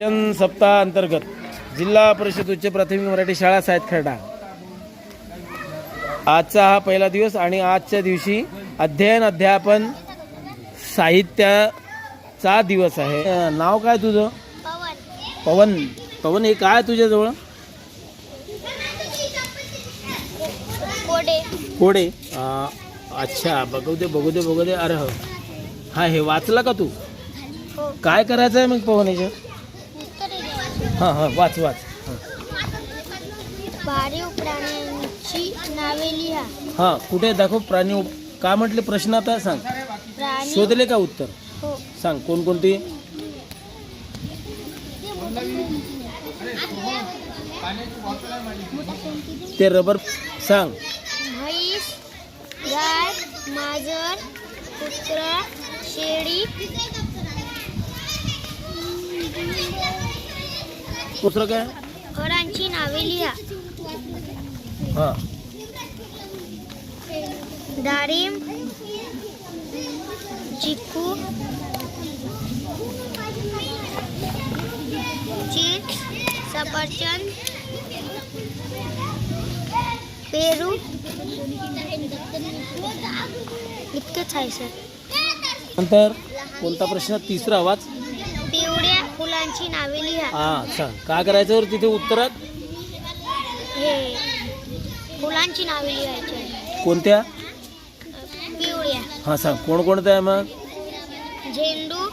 शिक्षण सप्ताह अंतर्गत जिल्हा परिषद उच्च प्राथमिक मराठी शाळा सायत खर्डा. आजचा हा पहिला दिवस आणि आजच्या दिवशी अध्ययन अध्यापन साहित्याचा दिवस आहे. नाव काय तुझं? पवन. पवन हे काय तुझ्याजवळ? कोडे. अच्छा बघू दे बघू दे बघू दे. अरे हो. हा हे वाचला का तू? हो. काय करायचं आहे मग पवन याच्यात द्यायची. हां हां वाच वाच. हां भारीव प्राण्यांची नावे लिहा. हां कुठे दाखव प्राणी काय म्हटले प्रश्न आता सांग. प्राणी शोधले का उत्तर? हो. सांग कोणकोणती ते रबर सांग. म्हैस गाय मांजर कुत्रा शेळी दुसरं काय? फळांची नावे लिहा. हां. डाळिंब चिकू चिप्स सफरचंद पेरू. इतकंच आहे सर. नंतर कोणता प्रश्न? तिसरा वाच उत्तरांची नावे लिहा. हा काय करायचं वर तिथे उत्तरात? हे फुलांची नावे लिहायची. कोणत्या? हा सांग. कोण कोणकोणत्या आहे मग? झेंडू.